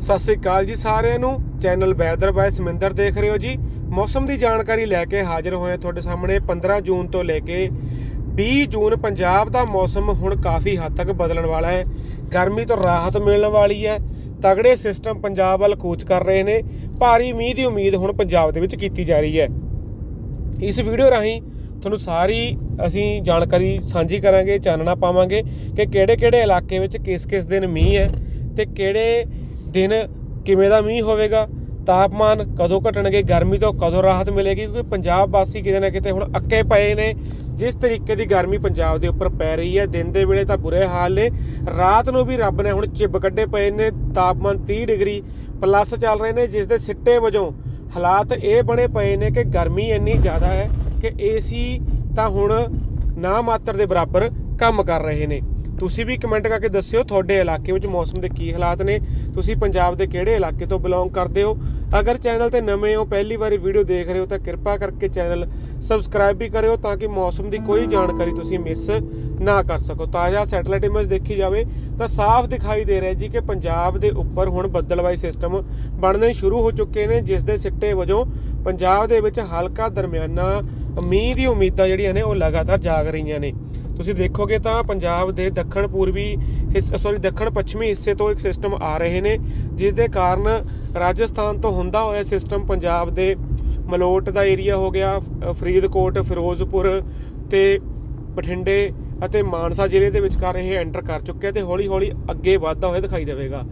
ਸਤਿ ਸ੍ਰੀ ਅਕਾਲ ਜੀ ਸਾਰਿਆਂ ਨੂੰ। ਚੈਨਲ ਵੈਦਰ ਬਾਏ ਸਮਿੰਦਰ ਦੇਖ ਰਹੇ ਹੋ ਜੀ। ਮੌਸਮ ਦੀ ਜਾਣਕਾਰੀ ਲੈ ਕੇ ਹਾਜ਼ਰ ਹੋਏ ਤੁਹਾਡੇ ਸਾਹਮਣੇ 15 ਜੂਨ ਤੋਂ ਲੈ ਕੇ 20 ਜੂਨ। ਪੰਜਾਬ ਦਾ ਮੌਸਮ ਹੁਣ ਕਾਫੀ ਹੱਦ ਤੱਕ ਬਦਲਣ ਵਾਲਾ ਹੈ। ਗਰਮੀ ਤੋਂ ਰਾਹਤ ਮਿਲਣ ਵਾਲੀ ਹੈ। ਤਗੜੇ ਸਿਸਟਮ ਪੰਜਾਬ ਵੱਲ ਕੂਚ ਕਰ ਰਹੇ ਨੇ। ਭਾਰੀ ਮੀਂਹ ਦੀ ਉਮੀਦ ਹੁਣ ਪੰਜਾਬ ਦੇ ਵਿੱਚ ਕੀਤੀ ਜਾ ਰਹੀ ਹੈ। ਇਸ ਵੀਡੀਓ ਰਾਹੀਂ ਤੁਹਾਨੂੰ ਸਾਰੀ ਅਸੀਂ ਜਾਣਕਾਰੀ ਸਾਂਝੀ ਕਰਾਂਗੇ, ਚਾਨਣਾ ਪਾਵਾਂਗੇ ਕਿ ਕਿਹੜੇ-ਕਿਹੜੇ ਇਲਾਕੇ ਵਿੱਚ ਕਿਸ-ਕਿਸ ਦਿਨ ਮੀਂਹ ਹੈ ਤੇ ਕਿਹੜੇ ਦਿਨ ਕਿਵੇਂ ਦਾ ਮੀਂਹ ਹੋਵੇਗਾ, ਤਾਪਮਾਨ ਕਦੋਂ ਘਟਣਗੇ, ਗਰਮੀ ਤੋਂ ਕਦੋਂ ਰਾਹਤ ਮਿਲੇਗੀ, ਕਿਉਂਕਿ ਪੰਜਾਬ ਵਾਸੀ ਕਿਤੇ ਨਾ ਕਿਤੇ ਹੁਣ ਅੱਕੇ ਪਏ ਨੇ, ਜਿਸ ਤਰੀਕੇ ਦੀ ਗਰਮੀ ਪੰਜਾਬ ਦੇ ਉੱਪਰ ਪੈ ਰਹੀ ਹੈ, ਦਿਨ ਦੇ ਵੇਲੇ ਤਾਂ ਬੁਰੇ ਹਾਲ ਨੇ, ਰਾਤ ਨੂੰ ਵੀ ਰੱਬ ਨੇ ਹੁਣ ਚਿੱਬ ਕੱਢੇ ਪਏ ਨੇ, ਤਾਪਮਾਨ 30 ਡਿਗਰੀ ਪਲੱਸ ਚੱਲ ਰਹੇ ਨੇ ਜਿਸ ਦੇ ਸਿੱਟੇ ਵਜੋਂ ਹਾਲਾਤ ਇਹ ਬਣੇ ਪਏ ਨੇ ਕਿ ਗਰਮੀ ਇੰਨੀ ਜ਼ਿਆਦਾ ਹੈ ਕਿ ਏਸੀ ਤਾਂ ਹੁਣ ਨਾ ਮਾਤਰ ਦੇ ਬਰਾਬਰ ਕੰਮ ਕਰ ਰਹੇ ਨੇ। ਤੁਸੀਂ ਵੀ ਕਮੈਂਟ ਕਰਕੇ ਦੱਸਿਓ ਤੁਹਾਡੇ ਇਲਾਕੇ ਵਿੱਚ ਮੌਸਮ ਦੇ ਕੀ ਹਾਲਾਤ ਨੇ, ਤੁਸੀਂ ਪੰਜਾਬ ਦੇ ਕਿਹੜੇ ਇਲਾਕੇ ਤੋਂ ਬਿਲੋਂਗ ਕਰਦੇ ਹੋ? ਅਗਰ ਚੈਨਲ ਤੇ ਨਵੇਂ ਹੋ, ਪਹਿਲੀ ਵਾਰੀ ਵੀਡੀਓ ਦੇਖ ਰਹੇ ਹੋ ਤਾਂ ਕਿਰਪਾ ਕਰਕੇ ਚੈਨਲ ਸਬਸਕ੍ਰਾਈਬ ਵੀ ਕਰਿਓ ਤਾਂ ਕਿ ਮੌਸਮ ਦੀ ਕੋਈ ਜਾਣਕਾਰੀ ਤੁਸੀਂ ਮਿਸ ਨਾ ਕਰ ਸਕੋ। ਤਾਜ਼ਾ ਸੈਟਲਾਈਟ ਇਮੇਜ ਦੇਖੀ ਜਾਵੇ ਤਾਂ ਸਾਫ਼ ਦਿਖਾਈ ਦੇ ਰਿਹਾ ਜੀ ਕਿ ਪੰਜਾਬ ਦੇ ਉੱਪਰ ਹੁਣ ਬੱਦਲਵਾਈ ਸਿਸਟਮ ਬਣਨੇ ਸ਼ੁਰੂ ਹੋ ਚੁੱਕੇ ਨੇ ਜਿਸ ਦੇ ਸਿੱਟੇ ਵਜੋਂ ਪੰਜਾਬ ਦੇ ਵਿੱਚ ਹਲਕਾ ਦਰਮਿਆਨਾ ਮੀਂਹ ਦੀ ਉਮੀਦਾਂ ਜਿਹੜੀਆਂ ਨੇ ਉਹ ਲਗਾਤਾਰ ਜਾਗ ਰਹੀਆਂ ਨੇ। ਤੁਸੀਂ ਦੇਖੋਗੇ ਤਾਂ ਪੰਜਾਬ ਦੇ ਦੱਖਣ ਪੂਰਬੀ ਸੌਰੀ ਦੱਖਣ ਪੱਛਮੀ ਹਿੱਸੇ ਤੋਂ ਇੱਕ ਸਿਸਟਮ ਆ ਰਹੇ ਨੇ ਜਿਸ ਦੇ ਕਾਰਨ ਰਾਜਸਥਾਨ ਤੋਂ ਹੁੰਦਾ ਹੋਇਆ ਸਿਸਟਮ ਪੰਜਾਬ ਦੇ ਮਲੋਟ ਦਾ ਏਰੀਆ ਹੋ ਗਿਆ ਫਰੀਦਕੋਟ, ਫਿਰੋਜ਼ਪੁਰ ਤੇ ਬਠਿੰਡੇ ਅਤੇ ਮਾਨਸਾ ਜ਼ਿਲ੍ਹੇ ਦੇ ਵਿਚਕਾਰ ਇਹ ਐਂਟਰ ਕਰ ਚੁੱਕਿਆ ਤੇ ਹੌਲੀ-ਹੌਲੀ ਅੱਗੇ ਵਧਦਾ ਹੋਇਆ ਦਿਖਾਈ ਦੇਵੇਗਾ।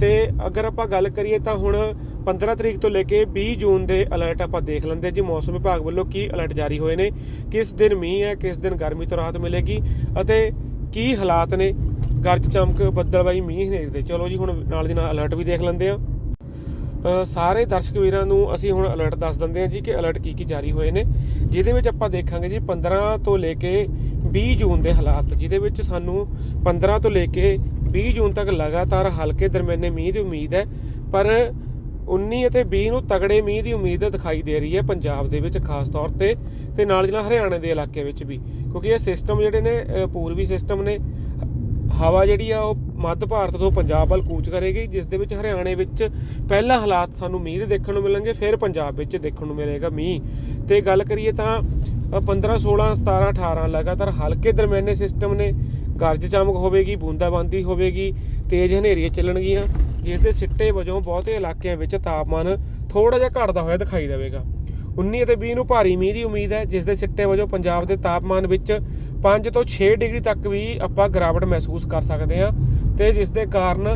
ਤੇ ਅਗਰ ਆਪਾਂ ਗੱਲ ਕਰੀਏ ਤਾਂ ਹੁਣ 15 ਤਰੀਕ ਤੋਂ ਲੈ ਕੇ 20 ਜੂਨ ਦੇ ਅਲਰਟ ਆਪਾਂ ਦੇਖ ਲੈਂਦੇ ਜੀ, ਮੌਸਮ ਵਿਭਾਗ ਵੱਲੋਂ ਕੀ ਅਲਰਟ ਜਾਰੀ ਹੋਏ ਨੇ, ਕਿਸ ਦਿਨ ਮੀਂਹ ਹੈ, ਕਿਸ ਦਿਨ ਗਰਮੀ ਤੋਂ ਰਾਹਤ ਮਿਲੇਗੀ ਅਤੇ ਕੀ ਹਾਲਾਤ ਨੇ, ਗਰਜ ਚਮਕ ਬੱਦਲਬਾਈ ਮੀਂਹ ਹਨੇਰੀ ਦੇ। ਚਲੋ ਜੀ, ਹੁਣ ਨਾਲ ਦੀ ਨਾਲ ਅਲਰਟ ਵੀ ਦੇਖ ਲੈਂਦੇ ਹਾਂ। ਸਾਰੇ ਦਰਸ਼ਕ ਵੀਰਾਂ ਨੂੰ ਅਸੀਂ ਹੁਣ ਅਲਰਟ ਦੱਸ ਦਿੰਦੇ ਹਾਂ ਜੀ ਕਿ ਅਲਰਟ ਕੀ ਕੀ ਜਾਰੀ ਹੋਏ ਨੇ। ਜਿਹਦੇ ਵਿੱਚ ਆਪਾਂ ਦੇਖਾਂਗੇ ਜੀ 15 ਤੋਂ ਲੈ ਕੇ 20 ਜੂਨ ਦੇ ਹਾਲਾਤ, ਜਿਹਦੇ ਵਿੱਚ ਸਾਨੂੰ 15 ਤੋਂ ਲੈ ਕੇ 20 ਜੂਨ ਤੱਕ ਲਗਾਤਾਰ ਹਲਕੇ ਦਰਮਿਆਨੇ ਮੀਂਹ ਦੀ ਉਮੀਦ ਹੈ। ਪਰ 19 ਅਤੇ 20 ਨੂੰ ਤਗੜੇ ਮੀਂਹ ਦੀ ਉਮੀਦ ਦਿਖਾਈ ਦੇ ਰਹੀ ਹੈ ਪੰਜਾਬ ਦੇ ਵਿੱਚ ਖਾਸ ਤੌਰ ਤੇ ਤੇ ਨਾਲ ਦੀ ਨਾਲ ਹਰਿਆਣਾ ਦੇ ਇਲਾਕੇ ਵਿੱਚ ਵੀ, ਕਿਉਂਕਿ ਇਹ ਸਿਸਟਮ ਜਿਹੜੇ ਨੇ ਪੂਰਬੀ ਸਿਸਟਮ ਨੇ ਹਵਾ ਜਿਹੜੀ ਆ ਉਹ ਮੱਧ ਭਾਰਤ ਤੋਂ ਪੰਜਾਬ ਵੱਲ ਕੂਚ ਕਰੇਗੀ ਜਿਸ ਦੇ ਵਿੱਚ ਹਰਿਆਣੇ ਵਿੱਚ ਪਹਿਲਾ ਹਾਲਾਤ ਸਾਨੂੰ ਮੀਂਹ ਦੇ ਦੇਖਣ ਨੂੰ ਮਿਲਣਗੇ ਫਿਰ ਪੰਜਾਬ ਵਿੱਚ ਦੇਖਣ ਨੂੰ ਮਿਲੇਗਾ ਮੀਂਹ। ਤੇ ਗੱਲ ਕਰੀਏ ਤਾਂ ਅ, 15 16 17 18 ਲਗਾਤਾਰ ਹਲਕੇ ਦਰਮਿਆਨੇ ਸਿਸਟਮ ਨੇ ਗਰਜ ਚਮਕ ਹੋਵੇਗੀ ਬੂੰਦਾਬਾਂਦੀ ਹੋਵੇਗੀ ਤੇਜ਼ ਹਨੇਰੀਆਂ ਚੱਲਣਗੀਆਂ ਜਿਸ ਦੇ ਸਿੱਟੇ ਵਜੋਂ ਬਹੁਤੇ ਇਲਾਕਿਆਂ ਵਿੱਚ ਤਾਪਮਾਨ ਥੋੜਾ ਜਿਹਾ ਘਟਦਾ ਹੋਇਆ ਦਿਖਾਈ ਦੇਵੇਗਾ। 19 ਅਤੇ 20 ਨੂੰ ਭਾਰੀ ਮੀਂਹ ਦੀ ਉਮੀਦ ਹੈ ਜਿਸ ਦੇ ਸਿੱਟੇ ਵਜੋਂ ਪੰਜਾਬ ਦੇ ਤਾਪਮਾਨ ਵਿੱਚ 5 ਤੋਂ 6 ਡਿਗਰੀ ਤੱਕ ਵੀ ਆਪਾਂ ਗਿਰਾਵਟ ਮਹਿਸੂਸ ਕਰ ਸਕਦੇ ਹਾਂ ਤੇ ਜਿਸ ਦੇ ਕਾਰਨ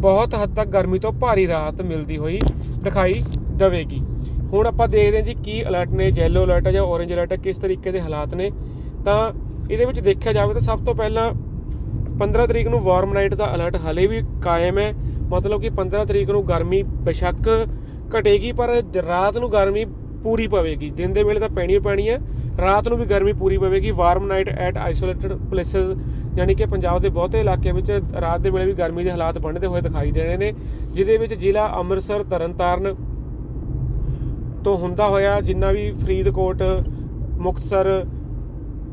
ਬਹੁਤ ਹੱਦ ਤੱਕ ਗਰਮੀ ਤੋਂ ਭਾਰੀ ਰਾਹਤ ਮਿਲਦੀ ਹੋਈ ਦਿਖਾਈ ਦੇਵੇਗੀ। ਹੁਣ ਆਪਾਂ ਦੇਖਦੇ ਹਾਂ ਜੀ ਕੀ ਅਲਰਟ ਨੇ ਯੈਲੋ ਅਲਰਟ ਹੈ ਜਾਂ orange ਅਲਰਟ ਹੈ ਕਿਸ ਤਰੀਕੇ ਦੇ ਹਾਲਾਤ ਨੇ। ਤਾਂ ਇਹਦੇ ਵਿੱਚ ਦੇਖਿਆ ਜਾਵੇ ਤਾਂ ਸਭ ਤੋਂ ਪਹਿਲਾਂ 15 ਤਰੀਕ ਨੂੰ ਵਾਰਮ ਨਾਈਟ ਦਾ ਅਲਰਟ ਹਲੇ ਵੀ ਕਾਇਮ ਹੈ। ਮਤਲਬ ਕਿ 15 ਤਰੀਕ ਨੂੰ ਗਰਮੀ ਬੇਸ਼ੱਕ ਘਟੇਗੀ, ਪਰ ਰਾਤ ਨੂੰ ਗਰਮੀ ਪੂਰੀ ਪਵੇਗੀ। ਦਿਨ ਦੇ ਵੇਲੇ ਤਾਂ ਪੈਣੀ ਪੈਣੀ ਹੈ। ਰਾਤ ਨੂੰ ਵੀ ਗਰਮੀ ਪੂਰੀ ਪਵੇਗੀ warm night at isolated places ਯਾਨੀ ਕਿ ਪੰਜਾਬ ਦੇ ਬਹੁਤੇ ਇਲਾਕੇ ਵਿੱਚ ਰਾਤ ਦੇ ਵੇਲੇ ਵੀ ਗਰਮੀ ਦੇ ਹਾਲਾਤ ਬਣਦੇ ਹੋਏ ਦਿਖਾਈ ਦੇਣੇ ਨੇ, ਜਿਹਦੇ ਵਿੱਚ ਜ਼ਿਲ੍ਹਾ ਅੰਮ੍ਰਿਤਸਰ, ਤਰਨਤਾਰਨ ਤੋਂ ਹੁੰਦਾ ਹੋਇਆ ਜਿੰਨਾ ਵੀ ਫਰੀਦਕੋਟ, ਮੁਕਤਸਰ,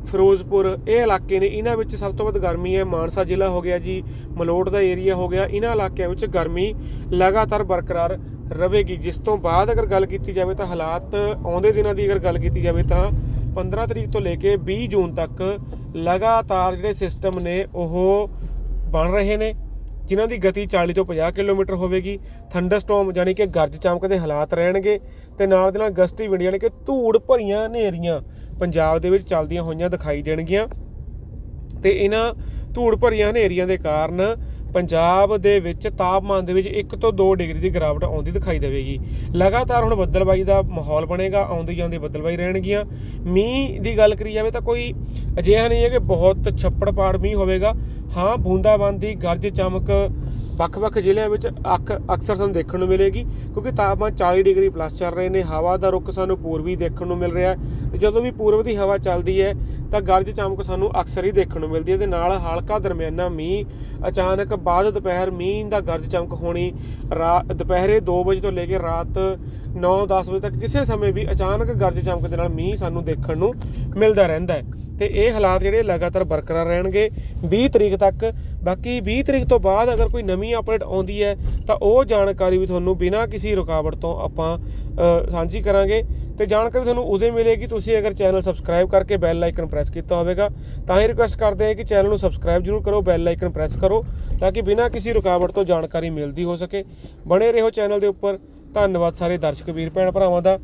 ਫਿਰੋਜ਼ਪੁਰ, ਇਹ ਇਲਾਕੇ ਨੇ, ਇਹਨਾਂ ਵਿੱਚ ਸਭ ਤੋਂ ਵੱਧ ਗਰਮੀ ਹੈ, ਮਾਨਸਾ ਜ਼ਿਲ੍ਹਾ ਹੋ ਗਿਆ ਜੀ, ਮਲੋਟ ਦਾ ਏਰੀਆ ਹੋ ਗਿਆ, ਇਹਨਾਂ ਇਲਾਕਿਆਂ ਵਿੱਚ ਗਰਮੀ ਲਗਾਤਾਰ ਬਰਕਰਾਰ ਰਹੇਗੀ ਜਿਸ ਤੋਂ ਬਾਅਦ ਅਗਰ ਗੱਲ ਕੀਤੀ ਜਾਵੇ ਤਾਂ ਹਾਲਾਤ ਆਉਂਦੇ ਦਿਨਾਂ ਦੀ ਅਗਰ ਗੱਲ ਕੀਤੀ ਜਾਵੇ ਤਾਂ 15 ਤਰੀਕ ਤੋਂ ਲੈ ਕੇ 20 ਜੂਨ ਤੱਕ ਲਗਾਤਾਰ ਜਿਹੜੇ ਸਿਸਟਮ ਨੇ ਉਹ ਬਣ ਰਹੇ ਨੇ, ਜਿਨ੍ਹਾਂ ਦੀ ਗਤੀ 40 ਤੋਂ 50 ਕਿਲੋਮੀਟਰ ਹੋਵੇਗੀ। ਥੰਡਰਸਟਾਰਮ ਯਾਨੀ ਕਿ ਗਰਜ ਚਮਕ ਦੇ ਹਾਲਾਤ ਰਹਿਣਗੇ ਤੇ ਨਾਲ ਦੇ ਨਾਲ ਗਸਟੀ ਵਿੰਡ ਯਾਨੀ ਕਿ ਧੂੜ ਭਰੀਆਂ ਹਨੇਰੀਆਂ ਪੰਜਾਬ ਦੇ ਵਿੱਚ ਚੱਲਦੀਆਂ ਹੋਈਆਂ ਦਿਖਾਈ ਦੇਣਗੀਆਂ। ਤੇ ਇਹਨਾਂ ਧੂੜ ਭਰੀਆਂ ਹਨੇਰੀਆਂ ਦੇ ਕਾਰਨ ਪੰਜਾਬ ਦੇ ਵਿੱਚ ਤਾਪਮਾਨ ਦੇ ਵਿੱਚ 1 ਤੋਂ 2 ਡਿਗਰੀ ਦੀ ਗਿਰਾਵਟ ਆਉਂਦੀ ਦਿਖਾਈ ਦੇਵੇਗੀ। ਲਗਾਤਾਰ ਹੁਣ ਬੱਦਲਬਾਈ ਦਾ ਮਾਹੌਲ ਬਣੇਗਾ, ਆਉਂਦੀ ਜਾਂਦੀ ਬੱਦਲਬਾਈ ਰਹਿਣਗੀਆਂ। ਮੀਂਹ ਦੀ ਗੱਲ ਕਰੀ ਜਾਵੇ ਤਾਂ ਕੋਈ ਅਜਿਹਾ ਨਹੀਂ ਹੈ ਕਿ ਬਹੁਤ ਛੱਪੜ ਪਾੜ ਮੀਂਹ ਹੋਵੇਗਾ। ਹਾਂ, ਬੂੰਦਾਬਾਂਦੀ ਗਰਜ ਚਮਕ ਵੱਖ-ਵੱਖ ਜ਼ਿਲ੍ਹਿਆਂ ਵਿੱਚ ਅੱਖ ਅਕਸਰ ਸਾਨੂੰ ਦੇਖਣ ਨੂੰ ਮਿਲੇਗੀ, ਕਿਉਂਕਿ ਤਾਪਮਾਨ 40 ਡਿਗਰੀ ਪਲੱਸ ਚੱਲ ਰਹੇ ਨੇ। ਹਵਾ ਦਾ ਰੁਖ ਸਾਨੂੰ ਪੂਰਬੀ ਦੇਖਣ ਨੂੰ ਮਿਲ ਰਿਹਾ ਹੈ। ਤੇ ਜਦੋਂ ਵੀ ਪੂਰਬ ਦੀ ਹਵਾ ਚੱਲਦੀ ਹੈ ਤਾਂ ਗਰਜ ਚਮਕ ਸਾਨੂੰ ਅਕਸਰ ਹੀ ਦੇਖਣ ਨੂੰ ਮਿਲਦੀ ਹੈ। ਤੇ ਨਾਲ ਹਲਕਾ ਦਰਮਿਆਨਾ ਮੀਂਹ, ਅਚਾਨਕ ਬਾਅਦ ਦੁਪਹਿਰ ਮੀਂਹ ਦਾ ਗਰਜ ਚਮਕ ਹੋਣੀ ਰਾਤ ਦੁਪਹਿਰੇ 2 ਵਜੇ ਤੋਂ ਲੈ ਕੇ ਰਾਤ 9-10 ਵਜੇ ਤੱਕ ਕਿਸੇ ਸਮੇਂ ਵੀ ਅਚਾਨਕ ਗਰਜ ਚਮਕ ਦੇ ਨਾਲ ਮੀਂਹ ਸਾਨੂੰ ਦੇਖਣ ਨੂੰ ਮਿਲਦਾ ਰਹਿੰਦਾ ਹੈ। ਤੇ ਇਹ ਹਾਲਾਤ ਜਿਹੜੇ ਲਗਾਤਾਰ ਬਰਕਰਾਰ ਰਹਿਣਗੇ। 20 ਤਰੀਕ ਤੱਕ, ਬਾਕੀ 20 ਤਰੀਕ ਤੋਂ ਬਾਅਦ ਅਗਰ ਕੋਈ ਨਵੀਂ ਅਪਡੇਟ ਆਉਂਦੀ ਹੈ, ਤਾਂ ਉਹ ਜਾਣਕਾਰੀ ਵੀ ਤੁਹਾਨੂੰ ਬਿਨਾਂ ਕਿਸੇ ਰੁਕਾਵਟ ਤੋਂ ਆਪਾਂ ਸਾਂਝੀ ਕਰਾਂਗੇ। ਤੇ ਜਾਣਕਾਰੀ ਤੁਹਾਨੂੰ ਉਦੋਂ ਮਿਲੇਗੀ, ਤੁਸੀਂ ਅਗਰ ਚੈਨਲ ਸਬਸਕ੍ਰਾਈਬ ਕਰਕੇ ਬੈਲ ਆਈਕਨ ਪ੍ਰੈਸ ਕੀਤਾ ਹੋਵੇਗਾ, ਤਾਂ ਹੀ ਰਿਕੁਐਸਟ ਕਰਦੇ ਹਾਂ ਕਿ ਚੈਨਲ ਨੂੰ ਸਬਸਕ੍ਰਾਈਬ ਜਰੂਰ ਕਰੋ, ਬੈਲ ਆਈਕਨ ਪ੍ਰੈਸ ਕਰੋ, ਤਾਂ ਕਿ ਬਿਨਾਂ ਕਿਸੇ ਰੁਕਾਵਟ ਤੋਂ ਜਾਣਕਾਰੀ ਮਿਲਦੀ ਹੋ ਸਕੇ। ਬਣੇ ਰਹੋ ਚੈਨਲ ਦੇ ਉੱਪਰ। ਧੰਨਵਾਦ ਸਾਰੇ ਦਰਸ਼ਕ ਵੀਰ ਭੈਣ ਭਰਾਵਾਂ ਦਾ।